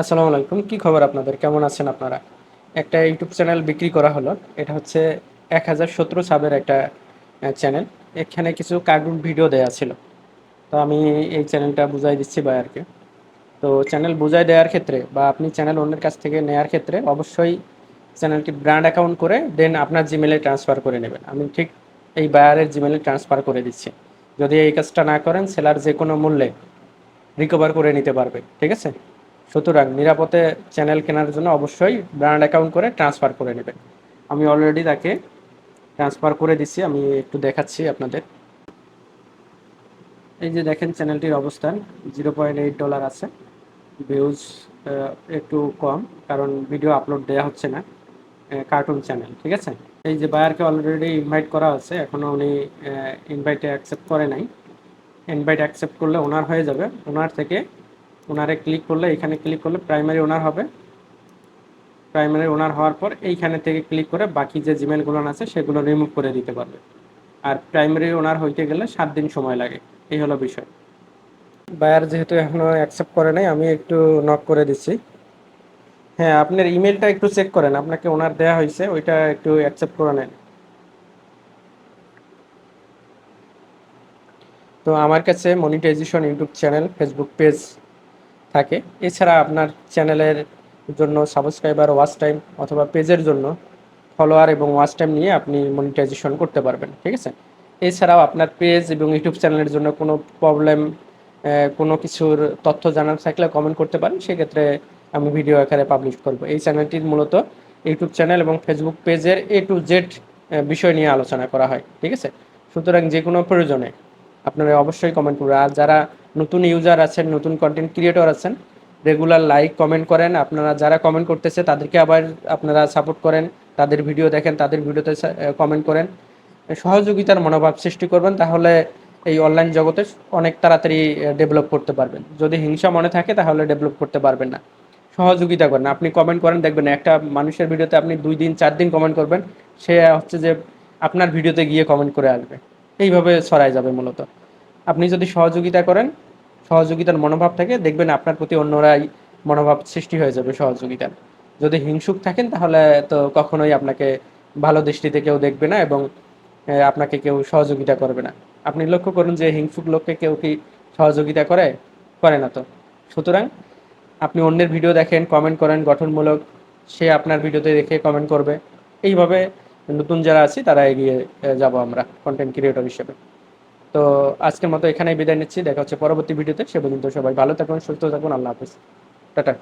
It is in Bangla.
আসসালামু আলাইকুম। কি খবর আপনাদের? কেমন আছেন আপনারা? একটা ইউটিউব চ্যানেল বিক্রি করা হলো। এটা হচ্ছে এক হাজার সতেরো সাবের একটা চ্যানেল। এখানে কিছু কার্টুন ভিডিও দেওয়া ছিল। তো আমি এই চ্যানেলটা বুঝাই দিচ্ছি বায়ারকে তো চ্যানেল বুঝাই দেওয়ার ক্ষেত্রে বা আপনি চ্যানেল অন্যের কাছ থেকে নেওয়ার ক্ষেত্রে অবশ্যই চ্যানেলটি ব্র্যান্ড অ্যাকাউন্ট করে, দেন আপনার জিমেলে ট্রান্সফার করে নেবেন। আমি ঠিক এই বায়ারের জিমেলে ট্রান্সফার করে দিচ্ছি। যদি এই কাজটা না করেন, সেলার যে কোনো মূল্যে রিকভার করে নিতে পারবে। ঠিক আছে? সুতরাং নিরাপদে চ্যানেল কেনার জন্য অবশ্যই ব্র্যান্ড অ্যাকাউন্ট করে ট্রান্সফার করে নেবেন। আমি অলরেডি তাকে ট্রান্সফার করে দিচ্ছি আমি একটু দেখাচ্ছি আপনাদের। এই যে দেখেন চ্যানেলটির অবস্থান জিরো পয়েন্ট এইট ডলার আছে। ভিউজ একটু কম, কারণ ভিডিও আপলোড দেওয়া হচ্ছে না কার্টুন চ্যানেল ঠিক আছে? এই যে বায়ারকে অলরেডি ইনভাইট করা আছে এখনও উনি ইনভাইটে অ্যাকসেপ্ট করে নাই। ইনভাইট অ্যাকসেপ্ট করলে ওনার হয়ে যাবে, ওনার থেকে ওনারে ক্লিক করলে, এখানে ক্লিক করলে প্রাইমারি ওনার হবে। প্রাইমারি ওনার হওয়ার পর এইখানে থেকে ক্লিক করে বাকি যে জিমেলগুলো আছে, সেগুলো রিমুভ করে দিতে পারবে। আর প্রাইমারি ওনার হইতে গেলে সাত দিন সময় লাগে। এই হলো বিষয়। বায়ার যেহেতু এখনও অ্যাকসেপ্ট করে নাই, আমি একটু নক করে দিচ্ছি। হ্যাঁ আপনার ইমেলটা একটু চেক করেন। আপনাকে ওনার দেওয়া হয়েছে, ওইটা একটু অ্যাকসেপ্ট করে নেন। তো আমার কাছে monetisation YouTube channel Facebook page থাকে। এছাড়া আপনার চ্যানেলের জন্য সাবস্ক্রাইবার ওয়াচ টাইম অথবা পেজের জন্য ফলোয়ার এবং ওয়াচ টাইম নিয়ে আপনি মনিটাইজেশন করতে পারবেন, ঠিক আছে? এছাড়াও আপনার পেজ এবং ইউটিউব চ্যানেলের জন্য কোনো প্রবলেম কোনো কিছুর তথ্য জানার থাকলে কমেন্ট করতে পারেন। সেক্ষেত্রে আমি ভিডিও আকারে পাবলিশ করব। এই চ্যানেলটির মূলত ইউটিউব চ্যানেল এবং ফেসবুক পেজের এ টু জেড বিষয় নিয়ে আলোচনা করা হয়, ঠিক আছে? সুতরাং যে কোনো প্রয়োজনে আপনারা অবশ্যই কমেন্ট করবেন আর যারা নতুন ইউজার আছেন, নতুন কন্টেন্ট ক্রিয়েটর আছেন রেগুলার লাইক কমেন্ট করেন। আপনারা যারা কমেন্ট করতেছে, তাদেরকে আবার আপনারা সাপোর্ট করেন। তাদের ভিডিও দেখেন, তাদের ভিডিওতে কমেন্ট করেন। সহযোগিতার মনোভাব সৃষ্টি করবেন, তাহলে এই অনলাইন জগতে অনেক তাড়াতাড়ি ডেভেলপ করতে পারবেন। যদি হিংসা মনে থাকে, তাহলে ডেভেলপ করতে পারবেন না। সহযোগিতা করেন। আপনি কমেন্ট করেন, দেখবেন একটা মানুষের ভিডিওতে আপনি দুই দিন, চার দিন কমেন্ট করবেন। সে হচ্ছে যে আপনার ভিডিওতে গিয়ে কমেন্ট করে আসবে। এইভাবে ছড়ায় যাবে মূলত। আপনি যদি সহযোগিতা করেন সহযোগিতার মনোভাব থাকে, দেখবেন আপনার প্রতি অন্যরাই মনোভাব সৃষ্টি হয়ে যাবে সহযোগিতার। যদি হিংসুক থাকেন তাহলে তো কখনোই আপনাকে ভালো দৃষ্টিতে কেউ দেখবে না এবং আপনাকে কেউ সহযোগিতা করবে না। আপনি লক্ষ্য করুন যে হিংসুক লোককে কেউ কি সহযোগিতা করে? করে না তো। সুতরাং আপনি অন্যের ভিডিও দেখেন কমেন্ট করেন, গঠনমূলক সে আপনার ভিডিওতে দেখে কমেন্ট করবে। এইভাবে নতুন যারা আছি তারা এগিয়ে যাব আমরা কন্টেন্ট ক্রিয়েটর হিসেবে। তো আজকের মতো এখানেই বিদায় নিচ্ছি। দেখা হচ্ছে পরবর্তী ভিডিওতে। সে পর্যন্ত সবাই ভালো থাকুন, সুস্থ থাকুন। আল্লাহ হাফিজ। টাটা।